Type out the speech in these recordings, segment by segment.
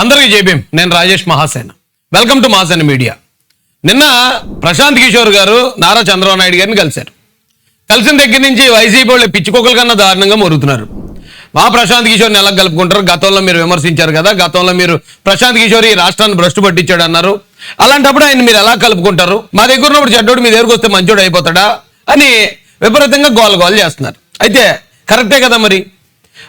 అందరికీ జేబీఎం నేను Rajesh Mahasena. Welcome to Mahasena media నిన్న ప్రశాంత్ కిషోర్ గారు నారా చంద్రబాబు నాయుడు గారిని కలిశారు. కలిసిన దగ్గర నుంచి వైసీపీ వాళ్ళు పిచ్చుకోకల కన్నా దారుణంగా మొరుగుతున్నారు. మా ప్రశాంత్ కిషోర్ని ఎలా కలుపుకుంటారు గతంలో మీరు విమర్శించారు కదా గతంలో మీరు ప్రశాంత్ కిషోర్ ఈ రాష్ట్రాన్ని భ్రష్టు పట్టించాడు అన్నారు. అలాంటప్పుడు ఆయన మీరు ఎలా కలుపుకుంటారు? మా దగ్గర ఉన్నప్పుడు చెడ్డోడు మీ దగ్గరకు వస్తే మంచోడు అయిపోతాడా? అని విపరీతంగా గోల గోల చేస్తున్నారు. అయితే కరెక్టే కదా మరి?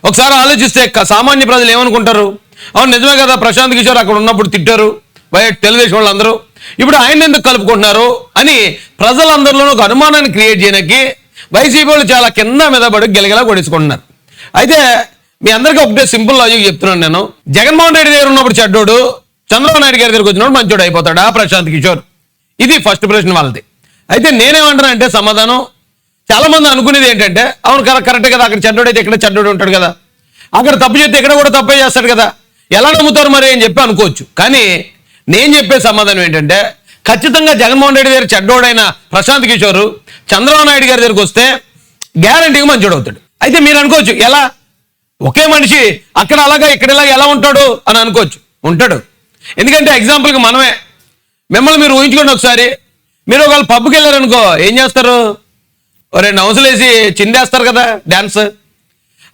ఒకసారి ఆలోచిస్తే సామాన్య ప్రజలు ఏమనుకుంటారు? అవును నిజమే కదా ప్రశాంత్ కిషోర్ అక్కడ ఉన్నప్పుడు తిట్టారు. బయట తెలుగుదేశం వాళ్ళందరూ. ఇప్పుడు ఆయన ఎందుకు కలుపుకుంటున్నారు అని ప్రజలందరిలోనూ ఒక అనుమానాన్ని క్రియేట్ చేయడానికి వైసీపీ వాళ్ళు చాలా కింద మీద పడి గెలగలా కొడుచుకుంటున్నారు అయితే మీ అందరికీ ఒకటే సింపుల్ లాజిక్ చెప్తున్నాను నేను. జగన్మోహన్ రెడ్డి దగ్గర ఉన్నప్పుడు చెడ్డోడు చంద్రబాబు నాయుడు గారి దగ్గరికి వచ్చినప్పుడు మంచోడు అయిపోతాడా ప్రశాంత్ కిషోర్? ఇది ఫస్ట్ ప్రశ్న వాళ్ళది. అయితే నేనేమంటాను అంటే సమాధానం. చాలా మంది అనుకునేది ఏంటంటే అవును కరెక్ట్ కరెక్ట్ కదా అక్కడ చెడ్డోడైతే ఇక్కడ చెడ్డోడు ఉంటాడు కదా. అక్కడ తప్పు చేస్తే ఇక్కడ కూడా తప్పే చేస్తాడు కదా. ఎలా నమ్ముతారు మరి అని చెప్పి అనుకోవచ్చు. కానీ నేను చెప్పే సమాధానం ఏంటంటే ఖచ్చితంగా జగన్మోహన్ రెడ్డి గారి చెడ్డోడైన ప్రశాంత్ కిషోర్ చంద్రబాబు నాయుడు గారి దగ్గరికి వస్తే గ్యారంటీగా మంచోడు అవుతాడు. అయితే మీరు అనుకోవచ్చు ఎలా? ఒకే మనిషి అక్కడ అలాగా ఇక్కడ ఇలాగ ఎలా ఉంటాడు అని అనుకోవచ్చు. ఉంటాడు. ఎందుకంటే ఎగ్జాంపుల్కి మనమే. మిమ్మల్ని మీరు ఊహించుకోండి ఒకసారి. మీరు ఒకవేళ పబ్కి వెళ్ళారనుకో ఏం చేస్తారు? రెండు హౌసులు వేసి చిందేస్తారు కదా డ్యాన్స్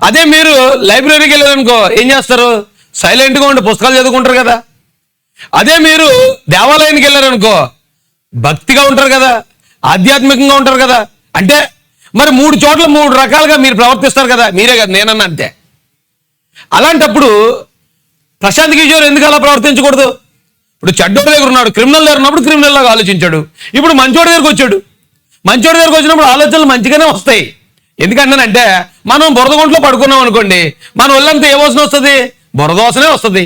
అదే మీరు లైబ్రరీకి వెళ్ళారనుకో ఏం చేస్తారు? సైలెంట్గా ఉండి పుస్తకాలు చదువుకుంటారు కదా. అదే మీరు దేవాలయానికి వెళ్ళారనుకో భక్తిగా ఉంటారు కదా ఆధ్యాత్మికంగా ఉంటారు కదా అంటే మరి మూడు చోట్ల మూడు రకాలుగా మీరు ప్రవర్తిస్తారు కదా మీరే కదా నేనన్నా అంతే. అలాంటప్పుడు ప్రశాంత్ కిషోర్ ఎందుకు అలా ప్రవర్తించకూడదు? ఇప్పుడు చెడ్డోడి దగ్గర ఉన్నాడు క్రిమినల్ దగ్గర ఉన్నప్పుడు క్రిమినల్ లాగా ఆలోచించాడు. ఇప్పుడు మంచోడి దగ్గరకు వచ్చాడు. మంచోడి దగ్గరకు వచ్చినప్పుడు ఆలోచనలు మంచిగానే వస్తాయి. ఎందుకంటేనంటే మనం బురదగుంట్లో పడుకున్నాం అనుకోండి మన ఒళ్ళంతా ఏ వస్తుంది? బురద వస్తుంది.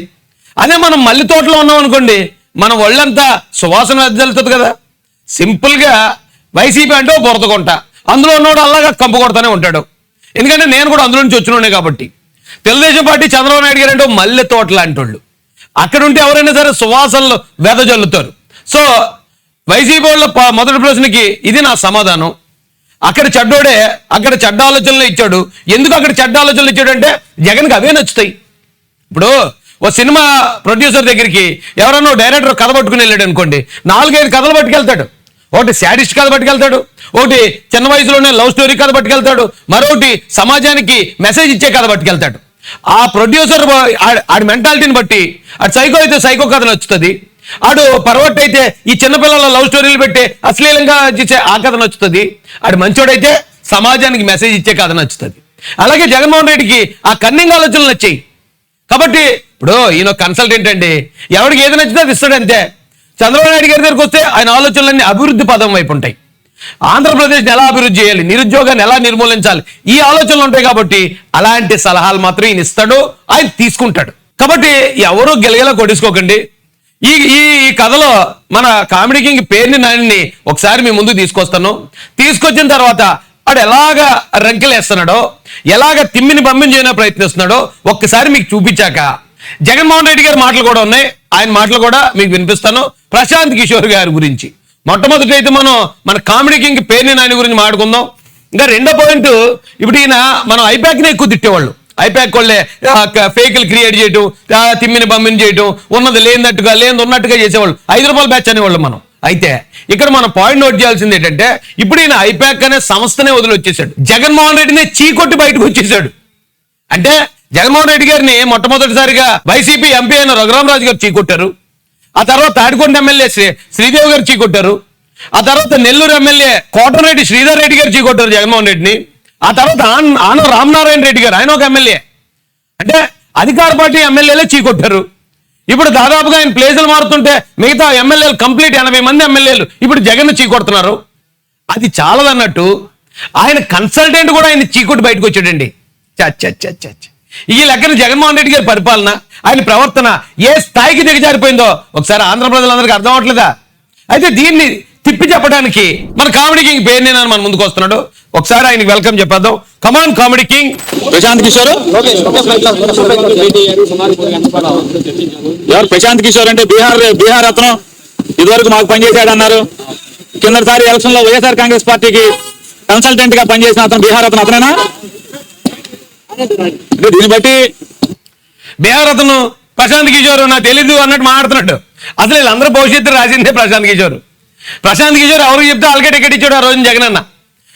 అదే మనం మల్లి తోటలో ఉన్నాం అనుకోండి మన ఒళ్ళంతా సువాసన వెదజల్లుతుంది కదా. సింపుల్గా వైసీపీ అంటే బురదకుంటా బురద అందులో ఉన్నవాడు అలాగా కంపు కొడతానే ఉంటాడు. ఎందుకంటే నేను కూడా అందులో నుంచి వచ్చినోడే కాబట్టి. తెలుగుదేశం పార్టీ చంద్రబాబు నాయుడు గారు అంటే మల్లె తోట లాంటి వాళ్ళు అక్కడ ఉంటే ఎవరైనా సరే సువాసనలు వెదజల్లుతారు. సో వైసీపీ వాళ్ళ మొదటి ప్రశ్నకి ఇది నా సమాధానం. అక్కడ చెడ్డోడే అక్కడ చెడ్డ ఆలోచనలు ఇచ్చాడు. ఎందుకు అక్కడ చెడ్డ ఆలోచనలు ఇచ్చాడు అంటే జగన్కి అవే నచ్చుతాయి. ఇప్పుడు ఓ సినిమా ప్రొడ్యూసర్ దగ్గరికి ఎవరన్నా డైరెక్టర్ కథ పట్టుకుని వెళ్ళాడు అనుకోండి నాలుగైదు కథలు పట్టుకెళ్తాడు. ఒకటి శాడిస్ట్ కథ పట్టుకెళ్తాడు ఒకటి చిన్న వయసులోనే లవ్ స్టోరీ కథ పట్టుకెళ్తాడు మరొకటి సమాజానికి మెసేజ్ ఇచ్చే కథ పట్టుకెళ్తాడు. ఆ ప్రొడ్యూసర్ ఆడి మెంటాలిటీని బట్టి ఆడు సైకో అయితే సైకో కథ నచ్చుతుంది ఆడు పర్వట్ అయితే ఈ చిన్నపిల్లల లవ్ స్టోరీలు పెట్టి అశ్లీలంగా చేసే ఆ కథ నచ్చుతుంది ఆడు మంచోడైతే సమాజానికి మెసేజ్ ఇచ్చే కథ నచ్చుతుంది. అలాగే జగన్మోహన్ రెడ్డికి ఆ కన్నింగ్ ఆలోచనలు నచ్చాయి. కాబట్టి ఇప్పుడు ఈయన కన్సల్టెంట్ అండి ఎవరికి ఏది నచ్చితే అది ఇస్తాడు అంతే. చంద్రబాబు నాయుడు గారి దగ్గరికి వస్తే ఆయన ఆలోచనలన్నీ అభివృద్ధి పదం వైపు ఉంటాయి. ఆంధ్రప్రదేశ్ని ఎలా అభివృద్ధి చేయాలి? నిరుద్యోగాన్ని ఎలా నిర్మూలించాలి? ఈ ఆలోచనలు ఉంటాయి కాబట్టి అలాంటి సలహాలు మాత్రం ఈయన ఇస్తాడు ఆయన తీసుకుంటాడు. కాబట్టి ఎవరు గెలగల కొట్టేసుకోకండి ఈ ఈ ఈ కథలో మన కామెడీ కింగ్ పేరుని నాని ఒకసారి మీ ముందు తీసుకొస్తాను. తీసుకొచ్చిన తర్వాత వాడు ఎలాగ రంకెలేస్తున్నాడో ఎలాగ తిమ్మిని పంపిణీ చేయడానికి ప్రయత్నిస్తున్నాడో ఒక్కసారి మీకు చూపించాక. జగన్మోహన్ రెడ్డి గారి మాటలు కూడా ఉన్నాయి. ఆయన మాటలు కూడా మీకు వినిపిస్తాను. ప్రశాంత్ కిషోర్ గారి గురించి. మొట్టమొదటి అయితే మనం మన కామెడీ కింగ్ పేరుని నాయన గురించి మాట్లాడుకుందాం. ఇంకా రెండో పాయింట్ ఇప్పుడు ఈయన మనం ఐప్యాక్ని ఎక్కువ తిట్టేవాళ్ళు. ఐపాక్ వాళ్ళే ఫేకులు క్రియేట్ చేయటం తిమ్మిని పంపిణీ చేయటం ఉన్నది లేనట్టుగా లేనిది ఉన్నట్టుగా చేసేవాళ్ళు. ఐదు రూపాయలు బ్యాచ్ అనేవాళ్ళు మనం. అయితే ఇక్కడ మనం పాయింట్ నోట్ చేయాల్సింది ఏంటంటే ఇప్పుడు ఈయన ఐపాక్ అనే సంస్థనే వదిలి వచ్చేసాడు జగన్మోహన్ రెడ్డిని చీకొట్టి బయటకు వచ్చేసాడు. అంటే జగన్మోహన్ రెడ్డి గారిని మొట్టమొదటిసారిగా వైసీపీ ఎంపీ అయిన రఘురామరాజు గారు చీకొట్టారు. ఆ తర్వాత తాడికొండ ఎమ్మెల్యే శ్రీ- శ్రీదేవి గారు చీకొట్టారు. ఆ తర్వాత నెల్లూరు ఎమ్మెల్యే కోటరెడ్డి శ్రీధర్ రెడ్డి గారు చీకొట్టారు జగన్మోహన్ రెడ్డిని. ఆ తర్వాత ఆన రామనారాయణ రెడ్డి గారు ఆయన ఒక ఎమ్మెల్యే. అంటే అధికార పార్టీ ఎమ్మెల్యేలే చీకొట్టారు. ఇప్పుడు దాదాపుగా ఆయన ప్లేసులు మారుతుంటే మిగతా ఎమ్మెల్యేలు కంప్లీట్ ఎనభై మంది ఎమ్మెల్యేలు ఇప్పుడు జగన్ చీకొడుతున్నారు. అది చాలదన్నట్టు ఆయన కన్సల్టెంట్ కూడా ఆయన చీకొట్టి బయటకు వచ్చాడండి. ఈ లెక్కన జగన్మోహన్ రెడ్డి గారి పరిపాలన ఆయన ప్రవర్తన ఏ స్థాయికి దిగజారిపోయిందో ఒకసారి ఆంధ్ర ప్రజలందరికీ అర్థం అవట్లేదా అయితే దీన్ని తిప్పి చెప్పడానికి. మన కామెడీ కింగ్ పేరు నేను మన ముందుకు వస్తున్నాడు. ఒకసారి ఆయనకి వెల్కమ్ చెప్పేద్దాం. Come on comedy king. Prashant Kishor? ఎవరు ప్రశాంత్ కిషోర్ అంటే బీహార్ బీహార్ అతను ఇదివరకు మాకు పనిచేశాడు అన్నారు. కిందసారి ఎలక్షన్లో వైఎస్ఆర్ కాంగ్రెస్ పార్టీకి కన్సల్టెంట్గా పనిచేసిన అతను బీహార్ అతను అతనేనా? దీన్ని బట్టి బీహార్ అతను ప్రశాంత్ కిషోర్ నాకు తెలీదు అన్నట్టు మాట్లాడుతున్నాడు. అసలు వీళ్ళందరూ భవిష్యత్తు రాసిందే ప్రశాంత్ కిషోర్. ప్రశాంత్ కిషోర్ ఎవరు చెప్తే వాళ్ళకే టికెట్ ఇచ్చాడు ఆ రోజున జగన్ అన్న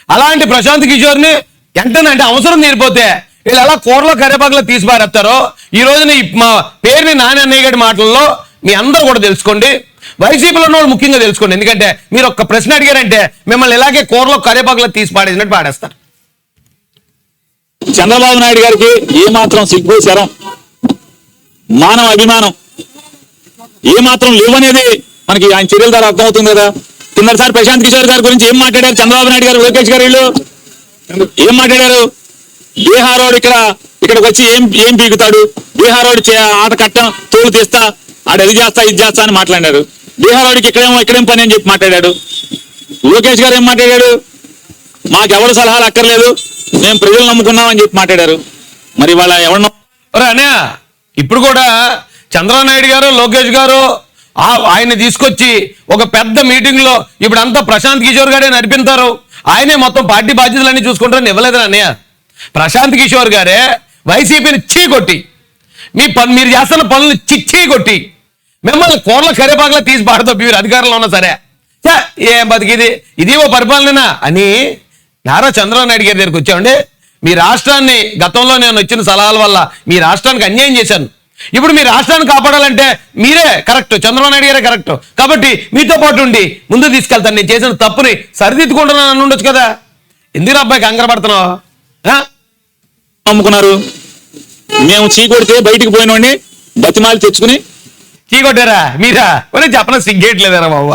అలాంటి ప్రశాంత్ కిషోర్ని ఎంతనంటే అవసరం తీరిపోతే వీళ్ళు ఎలా కూరలో కరేపాకులో తీసి పారేస్తారో ఈ రోజున ఈ మా పేరుని నాని అన్నయ్య గారి మాటల్లో మీ అందరూ కూడా తెలుసుకోండి. వైసీపీలో ఉన్న వాళ్ళు ముఖ్యంగా తెలుసుకోండి. ఎందుకంటే మీరు ఒక్క ప్రశ్న అడిగారంటే మిమ్మల్ని ఇలాగే కూరలో కరేపాకులో తీసి పాడేసినట్టు పాడేస్తారు చంద్రబాబు నాయుడు గారికి ఏమాత్రం సిగ్గు శరం మానవ అభిమానం ఏమాత్రం లేవనేది మనకి ఆయన చర్యల ద్వారా అర్థమవుతుంది కదా. కిందసారి ప్రశాంత్ కిషోర్ గారి గురించి ఏం మాట్లాడారు? చంద్రబాబు నాయుడు గారు లోకేష్ గారు వీళ్ళు? ఏం మాట్లాడారు? బీహారోడు ఇక్కడ ఇక్కడికి వచ్చి ఏం ఏం పీకుతాడు? బీహారోడు చే ఆట కట్టం తోలు తీస్తా ఆడ అది చేస్తా ఇది చేస్తా అని మాట్లాడారు. బీహారోడికి ఇక్కడేమో ఇక్కడేం పని అని చెప్పి మాట్లాడాడు. లోకేష్ గారు ఏం మాట్లాడాడు? మాకెవరు సలహాలు అక్కర్లేదు మేము ప్రజలు నమ్ముకున్నాం అని చెప్పి మాట్లాడారు. మరి వాళ్ళ ఎవరు అన్నయ్య ఇప్పుడు కూడా చంద్రబాబు నాయుడు గారు లోకేష్ గారు ఆయన తీసుకొచ్చి ఒక పెద్ద మీటింగ్లో ఇప్పుడు అంతా ప్రశాంత్ కిషోర్ గారే నడిపింటారు ఆయనే మొత్తం పార్టీ బాధ్యతలన్నీ చూసుకుంటారని ఇవ్వలేదు అన్నయ్య. ప్రశాంత్ కిషోర్ గారే వైసీపీని చీకొట్టి మీ పని మీరు చేస్తున్న పనులు చిచ్చీ కొట్టి మిమ్మల్ని కోర్ల కరేపాకలా తీసి పాడతాం మీరు అధికారంలో ఉన్నా సరే. ఏం బతికిది? ఇది ఓ పరిపాలన అని నారా చంద్రబాబు నాయుడు గారి దగ్గరికి వచ్చామండి. మీ రాష్ట్రాన్ని గతంలో నేను వచ్చిన సలహాల వల్ల మీ రాష్ట్రానికి అన్యాయం చేశాను. ఇప్పుడు మీ రాష్ట్రాన్ని కాపాడాలంటే మీరే కరెక్ట్. చంద్రబాబు నాయుడు గారే కరెక్ట్. కాబట్టి మీతో పాటు ఉండి ముందు తీసుకెళ్తాను. నేను చేసిన తప్పుని సరిదిద్దుకుంటున్నాను అని ఉండొచ్చు కదా. ఎందుకు అబ్బాయి కంగారు పడుతున్నావు? ఆ? నమ్ముకున్నారు. మేము చీ కొడితే బయటికి పోయినోడిని బతిమాలి తెచ్చుకుని చీకొట్టారా మీరా? ఒరే చెప్పన సిగ్గేయట్లేదరా బాబు?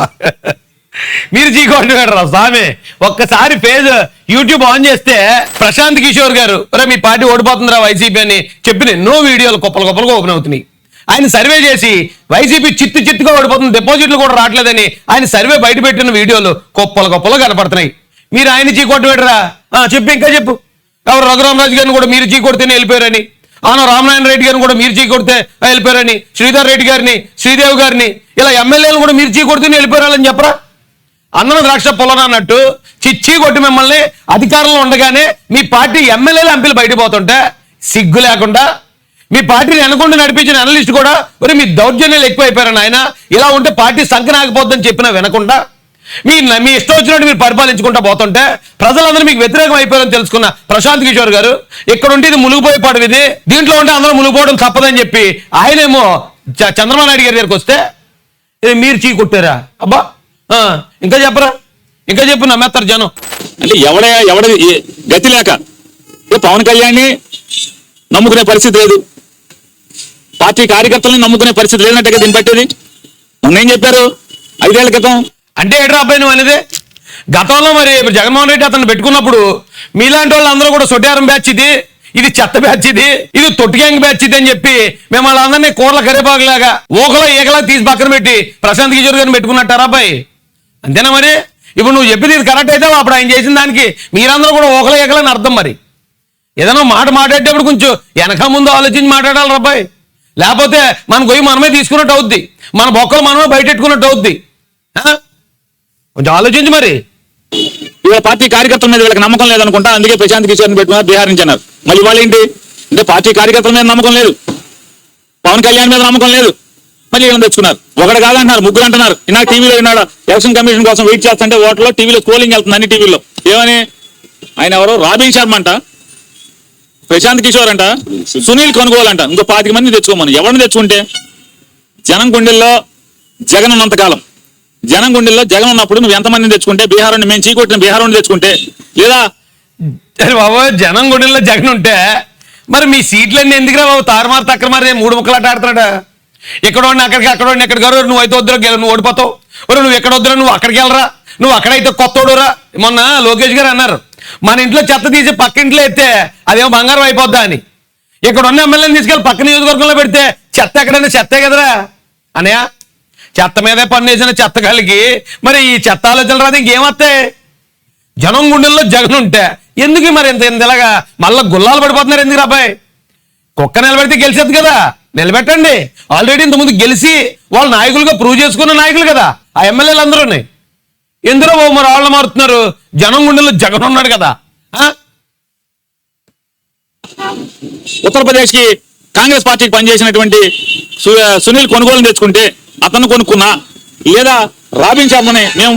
మీరు చీకొట్టారా స్వామి. ఒక్కసారి పేజ్ యూట్యూబ్ ఆన్ చేస్తే ప్రశాంత్ కిషోర్ గారు రే మీ పార్టీ ఓడిపోతుందిరా వైసీపీ అని చెప్పిన ఎన్నో వీడియోలు గొప్పలు గొప్పలుగా ఓపెన్ అవుతున్నాయి. ఆయన సర్వే చేసి వైసీపీ చిత్తు చిత్తుగా ఓడిపోతుంది డిపాజిట్లు కూడా రావట్లేదని ఆయన సర్వే బయట పెట్టిన వీడియోలు గొప్పలు గొప్పలు కనపడుతున్నాయి. మీరు ఆయన చీకొట్టు పెట్టరా ఆ, చెప్పు ఇంకా చెప్పు. ఎవరు రఘురామరాజు గారిని కూడా మీరు చీ కొడితేనే వెళ్ళిపోయారని ఆన రామనారాయణ రెడ్డి గారిని కూడా మీరు చీ కొడితే వెళ్ళిపోయారని శ్రీధర్ రెడ్డి గారిని శ్రీదేవి గారిని ఇలా ఎమ్మెల్యేలు కూడా మీరు చీ కొడితేనే వెళ్ళిపోయారని చెప్పరా? అన్నం ద్రాక్ష పొలం అన్నట్టు చిచ్చి కొట్టి మిమ్మల్ని అధికారంలో ఉండగానే మీ పార్టీ ఎమ్మెల్యేలు ఎంపీలు బయటపోతుంటే సిగ్గు లేకుండా మీ పార్టీని వెనకుండా నడిపించిన అనలిస్ట్ కూడా మరి మీ దౌర్జన్యాలు ఎక్కువైపోయారని ఆయన ఇలా ఉంటే పార్టీ సంకనాకపోద్దని చెప్పినా వినకుండా మీ మీ ఇష్టం వచ్చినట్టు మీరు పరిపాలించుకుంటా పోతుంటే ప్రజలందరూ మీకు వ్యతిరేకం అయిపోయారని తెలుసుకున్న ప్రశాంత్ కిషోర్ గారు ఇక్కడ ఉంటే ఇది మునిగిపోయే పడవ ఇది దీంట్లో ఉంటే అందరూ మునిగిపోవడం తప్పదని చెప్పి ఆయనేమో చ- చంద్రబాబు నాయుడు గారి దగ్గరికి వస్తే మీరు చీ కొట్టారా? అబ్బా ఇంకా చెప్పరా? ఇంకా చెప్పు నమ్మేస్తారు జనం. అంటే ఎవడే ఎవడ గతి లేక. పవన్ కళ్యాణ్ని నమ్ముకునే పరిస్థితి లేదు. పార్టీ కార్యకర్తల్ని నమ్ముకునే పరిస్థితి లేదంటే కదా దీన్ని బట్టేది మొన్న ఏం చెప్పారు? ఐదేళ్ళ క్రితం. అంటే ఏట్రా అబ్బాయి నువ్వు అనేది? గతంలో మరి జగన్మోహన్ రెడ్డి అతను పెట్టుకున్నప్పుడు మీలాంటి వాళ్ళు అందరూ కూడా సొట్టారం బ్యాచ్ ఇది ఇది చెత్త బ్యాచ్ ఇది ఇది తొట్టి గ్యాంగ్ బ్యాచ్ ఇది అని చెప్పి మిమ్మల్ని అందరినీ కూరల కరేపాకులాగా ఊకలో ఈకలా తీసి పక్కన పెట్టి ప్రశాంత్ కిషోర్ గారిని పెట్టుకున్నట్టారా అబ్బాయి? అంతేనా మరి? ఇప్పుడు నువ్వు చెప్పింది ఇది కరెక్ట్ అయితే అప్పుడు ఆయన చేసిన దానికి మీరందరూ కూడా ఊకల ఈకలని అర్థం మరి. ఏదైనా మాట మాట్లాడేటప్పుడు కొంచెం వెనక ముందు ఆలోచించి మాట్లాడాలి రబ్బాయి లేకపోతే మన గొయ్యి మనమే తీసుకున్నట్టు అవుద్ది. మన బొక్కలు మనమే బయటెట్టుకున్నట్టు అవుద్ది. కొంచెం ఆలోచించు మరి. ఇవాళ పార్టీ కార్యకర్తల మీద వీళ్ళకి నమ్మకం లేదనుకుంటా అందుకే ప్రశాంత్ కిషోర్ని పెట్టుకున్నారు బీహార్ నుంచి అన్నారు మళ్ళీ వాళ్ళు ఏంటి? అంటే పార్టీ కార్యకర్తల మీద నమ్మకం లేదు. పవన్ కళ్యాణ్ మీద నమ్మకం లేదు. మళ్ళీ వీళ్ళని తెచ్చుకున్నారు? ఒకటి కాదంటున్నారు ముగ్గురు అంటున్నారు. ఇన్నా టీవీలో విన్నాడు ఎలక్షన్ కమిషన్ కోసం వెయిట్ చేస్తుంటే ఓట్లో టీవీలో స్కోలింగ్ వెళ్తుంది అన్ని టీవీలో ఏమని? ఆయన ఎవరు? రాబిన్ శర్మ అంట. ప్రశాంత్ కిషోర్ అంట. సునీల్ కొనుగోలు అంట. ఇంకో పాతిక మంది తెచ్చుకోమని. ఎవరిని తెచ్చుకుంటే? జనం గుండెల్లో జగన్ ఉన్నంతకాలం జనం గుండెల్లో జగన్ ఉన్నప్పుడు నువ్వు ఎంతమందిని తెచ్చుకుంటే? బీహార్ నుండి మేము చీకొట్టిన బీహార్ నుండి తెచ్చుకుంటే. లేదా? బాబు జనం గుండెల్లో జగన్ ఉంటే మరి మీ సీట్లన్నీ ఎందుకురా బాబు? తారుమారు తక్కరమారు మూడు ముక్కలాట ఆడుతున్నాడా? ఇక్కడ ఉండి అక్కడికి అక్కడ ఉండి ఎక్కడికి గారు నువ్వు అయితే వద్దురా గెల నువ్వు ఓడిపోతావు. ఒరే నువ్వు ఎక్కడ వద్దురా నువ్వు అక్కడికి వెళ్ళరా? నువ్వు అక్కడైతే కొత్తోడురా. మొన్న లోకేష్ గారు అన్నారు మన ఇంట్లో చెత్త తీసి పక్క ఇంట్లో ఎత్తే అదేమో బంగారం అయిపోద్దా అని. ఇక్కడ ఉన్న ఎమ్మెల్యేని తీసుకెళ్ళి పక్క నియోజకవర్గంలో పెడితే చెత్త ఎక్కడైనా చెత్తే కదరా? అనయా చెత్త మీదే పన్ను చెత్త కలిగి మరి ఈ చెత్త ఆలోచన రాదు ఇంకేమొస్తాయి జనం గుండెల్లో జగన్ ఉంటే ఎందుకు మరి ఇంత ఇంత ఇలాగా మళ్ళీ గుల్లాలు పడిపోతున్నారు ఎందుకు అబ్బాయి? కుక్క నిలబెడితే గెలిచేది కదా. నిలబెట్టండి. ఆల్రెడీ ఇంతకుముందు గెలిచి వాళ్ళ నాయకులుగా ప్రూవ్ చేసుకున్న నాయకులు కదా. ఆ ఎమ్మెల్యేలు అందరూ ఎందులో ఓ మరి వాళ్ళు మారుతున్నారు? జనం గుండెల్లో జగన్ ఉన్నాడు కదా. ఆ? ఉత్తరప్రదేశ్కి కాంగ్రెస్ పార్టీకి పనిచేసినటువంటి సునీల్ కొనుగోలు తెచ్చుకుంటే అతను కొనుక్కున్నా లేదా రాబిన్ శర్మని మేము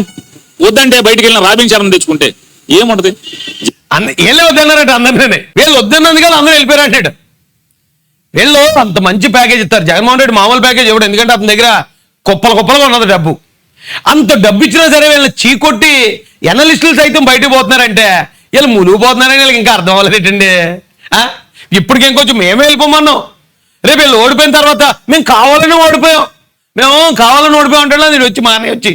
వద్దంటే బయటికి వెళ్ళిన రాబిన్ శర్మని తెచ్చుకుంటే ఏముంటది? వీళ్ళే వద్దన్నారట అందరినీ. వీళ్ళు వద్దన్నది కదా అందరూ వెళ్ళిపోయారు అంటాడు వీళ్ళు అంత మంచి ప్యాకేజ్ ఇస్తారు. జగన్మోహన్ రెడ్డి మామూలు ప్యాకేజ్ ఇవ్వడు. ఎందుకంటే అతని దగ్గర కుప్పలు కుప్పలుగా ఉన్నది డబ్బు. అంత డబ్బు ఇచ్చినా సరే వీళ్ళని చీకొట్టి ఎనలిస్టులు సైతం బయటకు పోతున్నారంటే వీళ్ళు ములుగు పోతున్నారని వీళ్ళకి ఇంకా అర్థం అవ్వలేదండి ఇప్పటికి ఇంకొంచెం మేమే వెళ్ళిపోమన్నాం. రేపు వీళ్ళు ఓడిపోయిన తర్వాత మేము కావాలని ఓడిపోయాం. మేము కావాలని ఓడిపోయాం అంటే నేను వచ్చి మానే వచ్చి.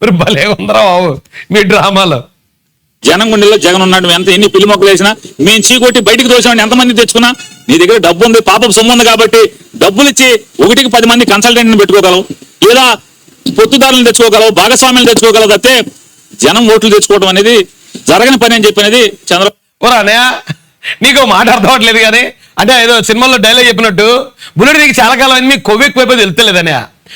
మీరు భలే ఉందరా బాబు మీ డ్రామాలో. జనం గుండెల్లో జగన్ ఉన్నాడు. ఎంత ఎన్ని పిల్లి మొక్కలు వేసినా మేము చీకొట్టి బయటికి తోసామని ఎంతమంది తెచ్చుకున్నా? నీ దగ్గర డబ్బు ఉంది పాపం సొమ్ము ఉంది కాబట్టి డబ్బులు ఇచ్చి ఒకటికి పది మంది కన్సల్టెంట్ని పెట్టుకోగలవు. లేదా పొత్తుదారులను తెచ్చుకోగలవు భాగస్వామ్యం తెచ్చుకోగలవు తప్పితే జనం ఓట్లు తెచ్చుకోవడం అనేది జరగని పని అని చెప్పినది చంద్ర నీకు మాట అర్థం అవ్వట్లేదు కానీ అంటే ఏదో సినిమాలో డైలాగ్ చెప్పినట్టు బుల్లెట్ నీకు చాలా కాలం అన్ని మీకు కొవ్వు ఎక్కువైపోయి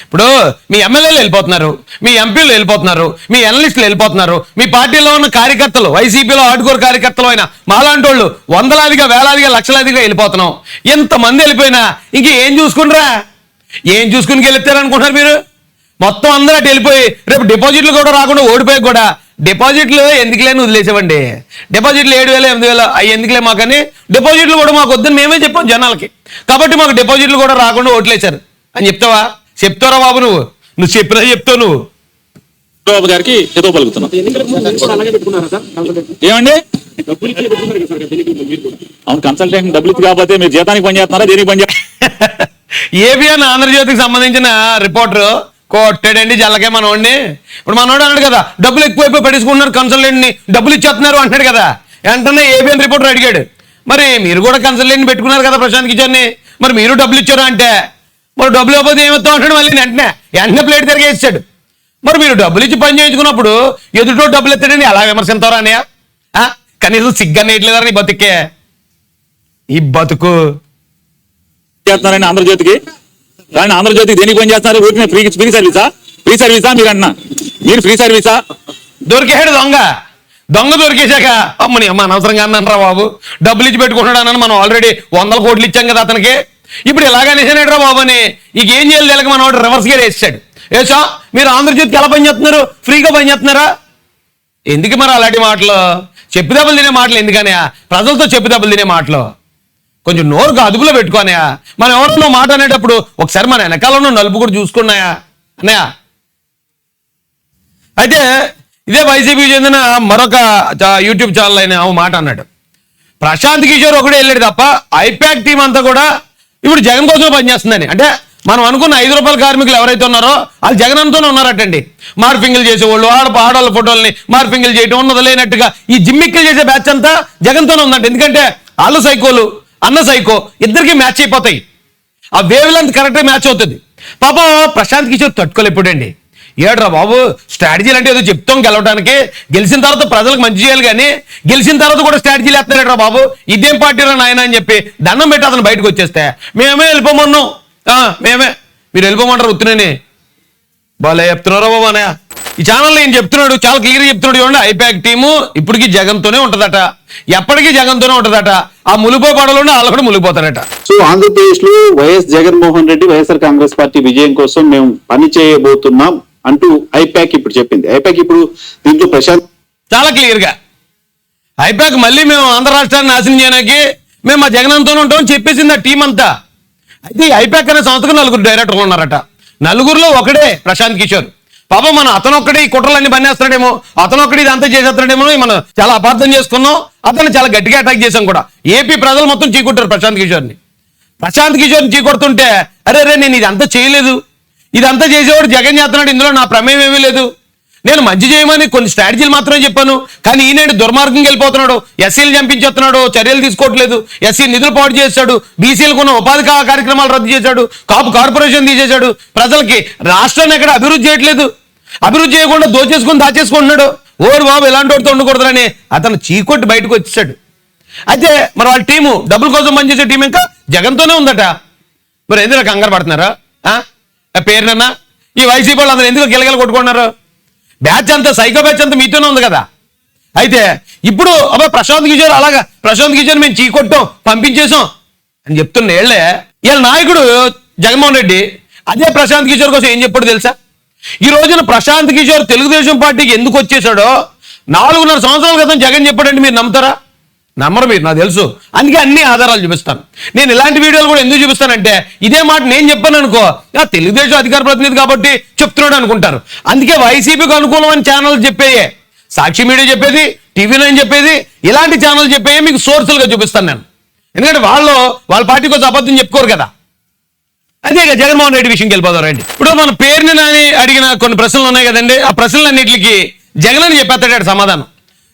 ఇప్పుడు మీ ఎమ్మెల్యేలు వెళ్ళిపోతున్నారు మీ ఎంపీలు వెళ్ళిపోతున్నారు మీ ఎనలిస్టులు వెళ్ళిపోతున్నారు మీ పార్టీలో ఉన్న కార్యకర్తలు వైసీపీలో ఆడుకోరు కార్యకర్తలు అయినా మాలాంటి వాళ్ళు వందలాదిగా వేలాదిగా లక్షలాదిగా వెళ్ళిపోతున్నాం. ఎంతమంది వెళ్ళిపోయినా ఇంక ఏం చూసుకుంటారా? ఏం చూసుకుని గెలుస్తారనుకుంటున్నారు మీరు? మొత్తం అందరూ అటు వెళ్ళిపోయి రేపు డిపాజిట్లు కూడా రాకుండా ఓడిపోయి కూడా డిపాజిట్లు ఎందుకులే అని వదిలేసామండి. డిపాజిట్లు ఏడు వేలు ఎనిమిది వేలు అవి ఎందుకులే మాకని? డిపాజిట్లు కూడా మాకు వద్దని మేమే చెప్పాం జనాలకి. కాబట్టి మాకు డిపాజిట్లు కూడా రాకుండా ఓట్లేశారు. అని చెప్తావా? చెప్తారా బాబు నువ్వు? నువ్వు చెప్పినా చెప్తావు నువ్వు. బాబు గారికి హితో పలుకుతున్నాం. ఏమండి? అవును కన్సల్టెంట్ డబ్బులు కాకపోతే మీరు జీతానికి పని చేస్తున్నారా? దేనికి పని ఏబిఎన్ ఆంధ్రజ్యోతికి సంబంధించిన రిపోర్టర్ కొట్టాడండి జల్లకే మనోడిని. ఇప్పుడు మనోడు అన్నాడు కదా డబ్బులు ఎక్కువైపోయి పడేసుకుంటున్నారు కన్సల్టెంట్ని డబ్బులు ఇచ్చేస్తున్నారు అంటున్నాడు కదా. వెంటనే ఏబిఎన్ రిపోర్టర్ అడిగాడు మరి మీరు కూడా కన్సల్టెంట్ పెట్టుకున్నారు కదా ప్రశాంత్ కిషోర్ని మరి మీరు డబ్బులు ఇచ్చారు? అంటే మరి డబ్బులు ఇవ్వకపోతే ఏమిస్తాం అంటాడు మళ్ళీ వెంటనే. వెంటనే ప్లేట్ తిరిగేసాడు మరి మీరు డబ్బులు ఇచ్చి పని చేయించుకున్నప్పుడు ఎదుటో డబ్బులు ఎత్తాడని ఎలా విమర్శింతారా అన్నయ్య? ఆ? కనీసం సిగ్గనేయట్లేదా నీ బతికే? ఈ బతుకు. చేస్తున్నారని ఆంధ్రజ్యోతికి కానీ ఆంధ్రజ్యోతికి దేనికి పని చేస్తున్నారు ఊరికి ఫ్రీ ఫ్రీ సర్వీసా? ఫ్రీ సర్వీసా మీరు అన్నా? మీరు ఫ్రీ సర్వీసా? దొరికేసాడు దొంగ. దొంగ దొరికేశాక అమ్మని అమ్మ అనవసరంగా అన్నారా బాబు. డబ్బులు ఇచ్చి పెట్టుకుంటాడు అన్నాను మనం ఆల్రెడీ వందల కోట్లు ఇచ్చాం కదా అతనికి. ఇప్పుడు ఇలాగనేసానేట్రా బాబు అని ఇక ఏం చేయాలి తెలియక మనవాడు రివర్స్ గేర్ వేసాడు ఏసా మీరు ఆంధ్రజ్యోతికి ఎలా పనిచేస్తున్నారు ఫ్రీగా పనిచేస్తున్నారా ఎందుకు మరి అలాంటి మాటలు? చెప్పిదెబ్బలు తినే మాటలు ఎందుకనే ప్రజలతో చెప్పిదెబ్బలు తినే మాటలు. కొంచెం నోరుకు అదుపులో పెట్టుకోనయా మనం ఎవరిలో మాట అనేటప్పుడు ఒకసారి మన వెనకాల ఉన్న నలుపు కూడా చూసుకున్నాయా? అన్నయా అయితే ఇదే వైసీపీకి చెందిన మరొక చా- యూట్యూబ్ ఛానల్ అయిన మాట అన్నాడు. ప్రశాంత్ కిషోర్ ఒకడే వెళ్ళాడు తప్ప ఐప్యాక్ టీం అంతా కూడా ఇప్పుడు జగన్ కోసం పనిచేస్తుందని. అంటే మనం అనుకున్న ఐదు రూపాయల కార్మికులు ఎవరైతే ఉన్నారో వాళ్ళు జగన్ అంతోనే ఉన్నారటండి. మార్పింగ్లు చేసేవాళ్ళు ఆడ ఆడవాళ్ళ ఫోటోల్ని మార్పింగ్లు చేయటం ఉన్నది లేనట్టుగా ఈ జిమ్మిక్కులు చేసే బ్యాచ్ అంతా జగన్తోనే ఉందంట. ఎందుకంటే వాళ్ళు సైకోలు అన్న సైకో ఇద్దరికి మ్యాచ్ అయిపోతాయి. ఆ వేవ్ లెంత్ కరెక్ట్గా మ్యాచ్ అవుతుంది. పాపం ప్రశాంత్ కిషోర్ తట్టుకోలేప్పుడండి ఏడ్రా బాబు? స్ట్రాటజీలు అంటే ఏదో చెప్తాం గెలవడానికి గెలిచిన తర్వాత ప్రజలకు మంచి చేయాలి కానీ గెలిచిన తర్వాత కూడా స్ట్రాటజీలు వేస్తున్నారేట్రా బాబు? ఇదేం పార్టీ రా నాయన అని చెప్పి దండం పెట్టి అతను బయటకు వచ్చేస్తే. మేమే వెళ్ళిపోమన్నాం. మేమే. మీరు వెళ్ళిపోమంటారు ఉత్తునేని. బాలే చెప్తున్నారా బాబు అన్నయ్య? ఈ ఛానల్లో ఏం చెప్తున్నాడు చాలా క్లియర్ చెప్తున్నాడు చూడండి ఐపాక్ టీము ఇప్పటికీ జగన్తోనే ఉంటదట. ఎప్పటికీ జగన్తోనే ఉంటదట. ఆ ములిపో పడలోనే వాళ్ళు కూడా ములిపోతారట సో ఆంధ్రప్రదేశ్లో YS Jaganmohan Reddy YSR Congress party విజయం కోసం మేము పని చేయబోతున్నాం. అంటూ ఐపాక్ ఇప్పుడు చెప్పింది. ఐపాక్ ఇప్పుడు దీంట్లో ప్రశాంత్ చాలా క్లియర్గా. ఐపాక్ మళ్ళీ మేము ఆంధ్ర రాష్ట్రాన్ని నాశనం చేయడానికి మేము మా జగనంతోనే ఉంటామని చెప్పేసింది ఆ టీం అంతా. అయితే ఐపాక్ అనే సంస్థకు నలుగురు డైరెక్టర్లు ఉన్నారట. నలుగురులో ఒకడే ప్రశాంత్ కిషోర్. పాపం మన అతను ఒక్కడే ఈ కుట్రలన్నీ బన్నేస్తాడేమో అతను ఒక్కడే ఇదంతా చేసేస్తున్నాడేమో మనం చాలా అపార్థం చేసుకున్నాం. అతను చాలా గట్టిగా అటాక్ చేసాం కూడా. ఏపీ ప్రజలు మొత్తం చీకొట్టారు ప్రశాంత్ కిషోర్ని. ప్రశాంత్ కిషోర్ చీకొడుతుంటే అరే రే నేను ఇదంతా చేయలేదు. ఇదంతా చేసేవాడు జగన్ చేస్తున్నాడు. ఇందులో నా ప్రమేయం ఏమీ లేదు. నేను మంచి చేయమని కొన్ని స్ట్రాటజీలు మాత్రమే చెప్పాను. కానీ ఈనాడు దుర్మార్గంగా వెళ్ళిపోతున్నాడు. ఎస్సీలు చంపించేస్తున్నాడు. చర్యలు తీసుకోవట్లేదు. ఎస్సీ నిధులు పాటు చేశాడు. బీసీలకు ఉన్న ఉపాధి కార్యక్రమాలు రద్దు చేశాడు. కాపు కార్పొరేషన్ తీసేశాడు. ప్రజలకి రాష్ట్రాన్ని ఎక్కడ అభివృద్ధి చేయట్లేదు. అభివృద్ధి చేయకుండా దోచేసుకొని దాచేసుకుంటున్నాడు. ఓరు బాబు ఎలాంటి వాడితో ఉండకూడదని అతను చీకొట్టి బయటకు వచ్చాడు అయితే మరి వాళ్ళ టీము డబ్బుల కోసం పనిచేసే టీం ఇంకా జగన్తోనే ఉందట. మరి ఎందుకు కంగారు పడుతున్నారా? పేరునన్నా ఈ వైసీపీ వాళ్ళు అందరూ ఎందుకు గిలగిల కొట్టుకున్నారు బ్యాచ్ అంతా సైకో బ్యాచ్ అంతా మీతోనే ఉంది కదా? అయితే ఇప్పుడు అబ్బా ప్రశాంత్ కిషోర్ అలాగా ప్రశాంత్ కిషోర్ మేము చీకొట్టాం పంపించేసాం అని చెప్తున్న ఏళ్ళే వీళ్ళ నాయకుడు జగన్మోహన్ రెడ్డి అదే ప్రశాంత్ కిషోర్ కోసం ఏం చెప్పాడు తెలుసా? ఈ రోజున ప్రశాంత్ కిషోర్ తెలుగుదేశం పార్టీకి ఎందుకు వచ్చేసాడో నాలుగున్నర సంవత్సరాల క్రితం జగన్ చెప్పాడంటే మీరు నమ్ముతారా? నమ్మరు మీరు నాకు తెలుసు. అందుకే అన్ని ఆధారాలు చూపిస్తాను. నేను ఇలాంటి వీడియోలు కూడా ఎందుకు చూపిస్తానంటే ఇదే మాట నేను చెప్పాను అనుకో తెలుగుదేశం అధికార ప్రతినిధి కాబట్టి చెప్తున్నాడు అనుకుంటారు. అందుకే వైసీపీకి అనుకూలమైన ఛానల్ చెప్పేయే. సాక్షి మీడియా చెప్పేది టీవీ నైన్ చెప్పేది ఇలాంటి ఛానల్ చెప్పేయే మీకు సోర్సులుగా చూపిస్తాను నేను. ఎందుకంటే వాళ్ళు వాళ్ళ పార్టీ కోసం అబద్ధం చెప్పుకోరు కదా. అదే ఇక జగన్మోహన్ రెడ్డి విషయంకి వెళ్ళిపోతారు రండి. ఇప్పుడు మన పేరుని అడిగిన కొన్ని ప్రశ్నలు ఉన్నాయి కదండి. ఆ ప్రశ్నలన్నిటికి జగన్ అని చెప్పేస్తాడు సమాధానం.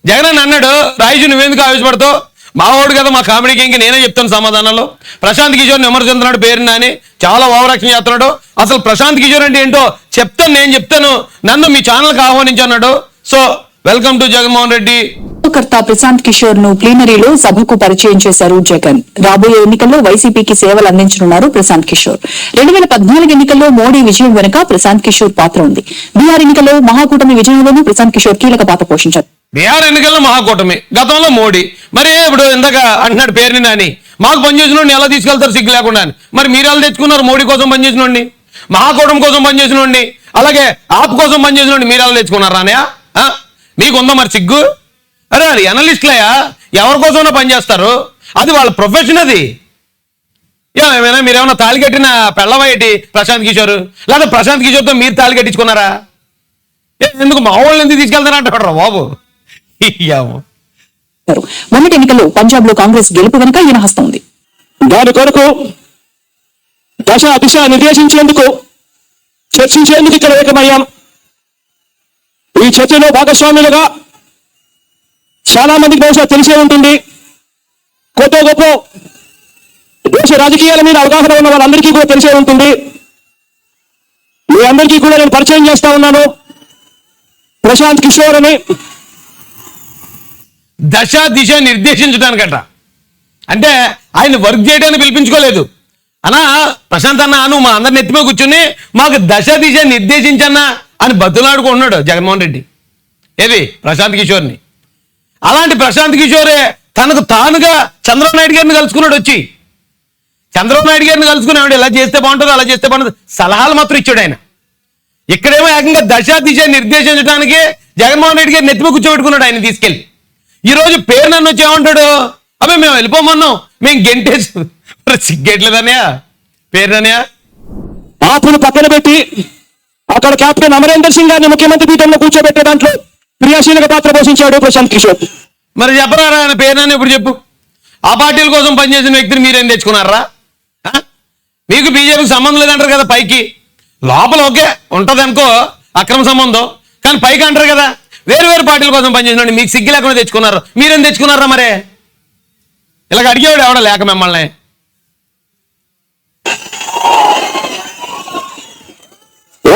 జగన్ అని అన్నాడు రాయిజు నువ్వెందుకు ఆవేశపడతావు? మావాడు కదా మా కామెడీకి ఇంక నేనే చెప్తాను సమాధానంలో. ప్రశాంత్ కిషోర్ విమర్శిస్తున్నాడు పేరు నాని చాలా ఓవరాక్షన్ చేస్తున్నాడు. అసలు ప్రశాంత్ కిషోర్ అంటే ఏంటో చెప్తాను నేను చెప్తాను. నన్ను మీ ఛానల్కి ఆహ్వానించన్నాడు. So welcome to Jaganmohan Reddy. కర్త ప్రశాంత్ కిషోర్ను ప్లీనరీలో సభకు పరిచయం చేశారు జగన్. రాబోయే ఎన్నికల్లో వైసీపీకి సేవలు అందించనున్నారు ప్రశాంత్ కిషోర్. రెండు వేల పద్నాలుగు ఎన్నికల్లో మోడీ విజయం వెనుక ప్రశాంత్ కిషోర్ పాత్ర ఉంది. బీహార్ ఎన్నికల్లో మహాకూటమి విజయంలోనూ ప్రశాంత్ కిషోర్ కీలక పాత్ర పోషించారు. బీహార్ ఎన్నికల్లో మహాకూటమి గతంలో మోడీ. మరి ఇప్పుడు ఇందాక అంటున్నాడు పేరుని నాని మాకు పనిచేసిన ఎలా తీసుకెళ్తారు సిగ్గు లేకుండా మరి మీరు ఎలా తెచ్చుకున్నారు మోడీ కోసం పనిచేసిన మహాకూటమి కోసం పనిచేసిన అలాగే ఆప్ కోసం పనిచేసిన మీరు ఎలా తెచ్చుకున్నారు అన్నయ్య? ఆ? మీకుందా మరి సిగ్గు? అరే అది అనలిస్టులయా ఎవరి కోసమైనా పనిచేస్తారు అది వాళ్ళ ప్రొఫెషన్ అది. ఏమైనా మీరేమన్నా తాళి కట్టిన పెళ్ళవయ్యేటి ప్రశాంత్ కిషోర్? లేదా ప్రశాంత్ కిషోర్తో మీరు తాళి కట్టించుకున్నారా? ఏ, ఎందుకు మా వాళ్ళని ఎందుకు తీసుకెళ్తారంటాడు రా బాబు? మొన్నటి ఎన్నికల్లో పంజాబ్లో కాంగ్రెస్ గెలుపు వెనుక ఈయన హస్తం ఉంది. దాని కొరకు దశ దిశ నిర్దేశించేందుకు చర్చించేందుకు ఇక్కడ ఏకమయ్యాం. ఈ చర్చలో భాగస్వాములుగా చాలా మందికి బహుశా తెలిసే ఉంటుంది. కొత్త గొప్ప దేశ రాజకీయాల మీద అవగాహన ఉన్న వాళ్ళందరికీ కూడా తెలిసే ఉంటుంది. మీ అందరికీ కూడా నేను పరిచయం చేస్తా ఉన్నాను. ప్రశాంత్ కిషోర్ అని దశ దిశ నిర్దేశించడానికట. అంటే ఆయన వర్క్ చేయడానికి పిలిపించుకోలేదు. అన్నా ప్రశాంత్ అన్న నువ్వు మా అందరిని నెత్తిమే కూర్చుని మాకు దశ దిశ నిర్దేశించన్నా అని బతులాడుకున్నాడు జగన్మోహన్ రెడ్డి. ఏది? ప్రశాంత్ కిషోర్ని. అలాంటి ప్రశాంత్ కిషోరే తనకు తానుగా చంద్రబాబు నాయుడు గారిని కలుసుకున్నాడు వచ్చి. చంద్రబాబు నాయుడు గారిని కలుసుకున్నాడు ఇలా చేస్తే బాగుంటుంది అలా చేస్తే బాగుంటుంది సలహాలు మాత్రం ఇచ్చాడు ఆయన. ఇక్కడేమో ఏకంగా దశ దిశ నిర్దేశించడానికి జగన్మోహన్ రెడ్డి గారు నెత్తిమ కూర్చోబెట్టుకున్నాడు ఆయన తీసుకెళ్ళి. ఈ రోజు పేరు నన్ను వచ్చి ఏమంటాడు అబ్బాయి మేము వెళ్ళిపోమన్నాం. మేము గెంటేసి మరి సిగ్గెట్లేదన్నయ్య పేరునన్నయ్య ఆపును పక్కన పెట్టి అక్కడ కెప్టెన్ అమరేందర్ సింగ్ గారిని ముఖ్యమంత్రి పీఠంలో కూర్చోబెట్టే దాంట్లో క్రియాశీలక పాత్ర పోషించాడు ప్రశాంత్ కిషోర్. మరి చెప్పరా ఆయన పేరునని ఇప్పుడు చెప్పు. ఆ పార్టీల కోసం పనిచేసిన వ్యక్తిని మీరేం తెచ్చుకున్నారా? మీకు బీజేపీకి సంబంధం లేదంటారు కదా పైకి. లోపల ఓకే ఉంటది అనుకో అక్రమ సంబంధం. కానీ పైకి అంటారు కదా. వేరు వేరు పార్టీల కోసం పనిచేసిన మీకు సిగ్గు లేకుండా తెచ్చుకున్నారు. మీరేం తెచ్చుకున్నారా మరే? ఇలాగ అడిగేవాడు ఎవడ లేక మిమ్మల్ని.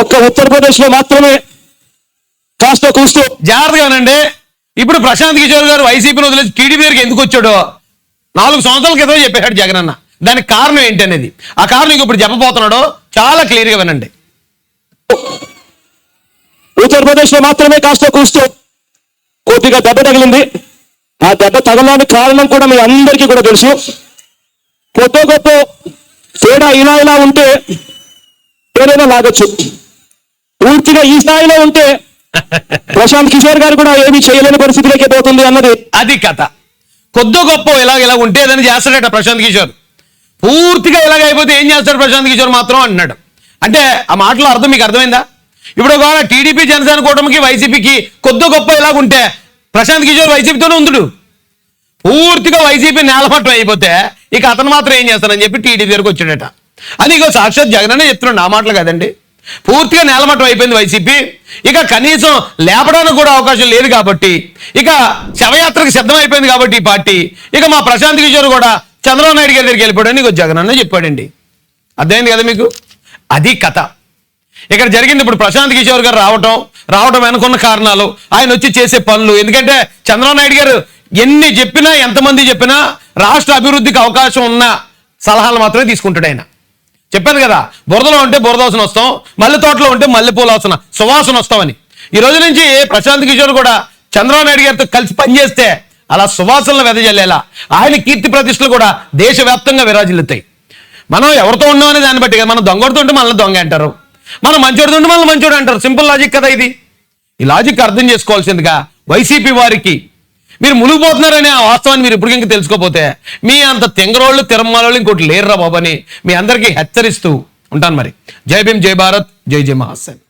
ఒక్క ఉత్తరప్రదేశ్లో మాత్రమే కాస్త కూస్తూ. జాగ్రత్తగా వినండి ఇప్పుడు ప్రశాంత్ కిషోర్ గారు వైసీపీని వదిలేసి టీడీపీ దగ్గరికి ఎందుకు వచ్చాడో నాలుగు సంవత్సరాల క్రితం చెప్పాడు జగన్ అన్న. దానికి కారణం ఏంటి అనేది. ఆ కారణం ఇంక ఇప్పుడు చెప్పబోతున్నాడో. చాలా క్లియర్గా వినండి. ఉత్తరప్రదేశ్లో మాత్రమే కాస్త కూస్తూ కొద్దిగా దెబ్బ తగిలింది. ఆ దెబ్బ తగలడానికి కారణం కూడా మీ అందరికీ కూడా తెలుసు. కొత్త గొప్ప తేడా ఇలా ఇలా ఉంటే ఏదైనా లాగొచ్చు. పూర్తిగా ఈ స్థాయిలో ఉంటే ప్రశాంత్ కిషోర్ గారు కూడా ఏమీ చేయలేని పరిస్థితిలోకి పోతుంది అన్నది. అది కథ. కొద్ది గొప్ప ఇలా ఇలా ఏదైనా చేస్తాడట ప్రశాంత్ కిషోర్. పూర్తిగా ఇలాగ అయిపోతే ఏం చేస్తాడు ప్రశాంత్ కిషోర్ మాత్రం అంటున్నాడు అంటే ఆ మాటలో అర్థం మీకు అర్థమైందా? ఇప్పుడు ఒకవేళ టీడీపీ జనసేన కూటమికి వైసీపీకి కొద్ది గొప్ప ఇలాగుంటే ప్రశాంత్ కిషోర్ వైసీపీతోనే ఉందుడు పూర్తిగా వైసీపీ నేలమట్టం అయిపోతే ఇక అతను మాత్రం ఏం చేస్తానని చెప్పి టీడీపీ దగ్గరకు వచ్చాడట. అది ఇక సాక్షాత్ జగన్ అనే చెప్తున్నాడు నా మాటలు కదండి. పూర్తిగా నేలమట్టం అయిపోయింది వైసీపీ. ఇక కనీసం లేపడానికి కూడా అవకాశం లేదు కాబట్టి ఇక శవయాత్రకు సిద్ధం అయిపోయింది కాబట్టి ఈ పార్టీ ఇక మా ప్రశాంత్ కిషోర్ కూడా చంద్రబాబు నాయుడు గారి దగ్గరికి వెళ్ళిపోయాడని ఇక జగన్ అన్న చెప్పాడండి. అర్థమైంది కదా మీకు? అది కథ. ఇక్కడ జరిగింది ఇప్పుడు ప్రశాంత్ కిషోర్ గారు రావటం రావటం వెనుకున్న కారణాలు ఆయన వచ్చి చేసే పనులు. ఎందుకంటే చంద్రబాబు నాయుడు గారు ఎన్ని చెప్పినా ఎంతమంది చెప్పినా రాష్ట్ర అభివృద్ధికి అవకాశం ఉన్న సలహాలు మాత్రమే తీసుకుంటాడు ఆయన. చెప్పాను కదా బురదలో ఉంటే బురద వాసన వస్తాం మల్లె తోటలో ఉంటే మల్లెపూల వాసన సువాసన వస్తామని. ఈ రోజు నుంచి ప్రశాంత్ కిషోర్ కూడా చంద్రబాబు నాయుడు గారితో కలిసి పనిచేస్తే అలా సువాసనలు వెదజల్లేలా. ఆయన కీర్తి ప్రతిష్టలు కూడా దేశవ్యాప్తంగా విరాజిల్లుతాయి. మనం ఎవరితో ఉన్నాం అనే దాన్ని బట్టి మనం దొంగడుతుంటే మనల్ని దొంగ అంటారు. మనం మంచోడు ఉంటే మనల్ని మంచోడు అంటారు. సింపుల్ లాజిక్ కదా ఇది. ఈ లాజిక్ అర్థం చేసుకోవాల్సిందిగా వైసీపీ వారికి. మీరు మునిగిపోతున్నారనే ఆ వాస్తవాన్ని మీరు ఇప్పటికి తెలుసుకోపోతే మీ అంత తెంగరోళ్ళు తిరమ్మాలోళ్ళు ఇంకోటి లేరురా బాబని మీ అందరికీ హెచ్చరిస్తూ ఉంటాను మరి. జై భీమ్ జై భారత్ జై జై మహాసేన్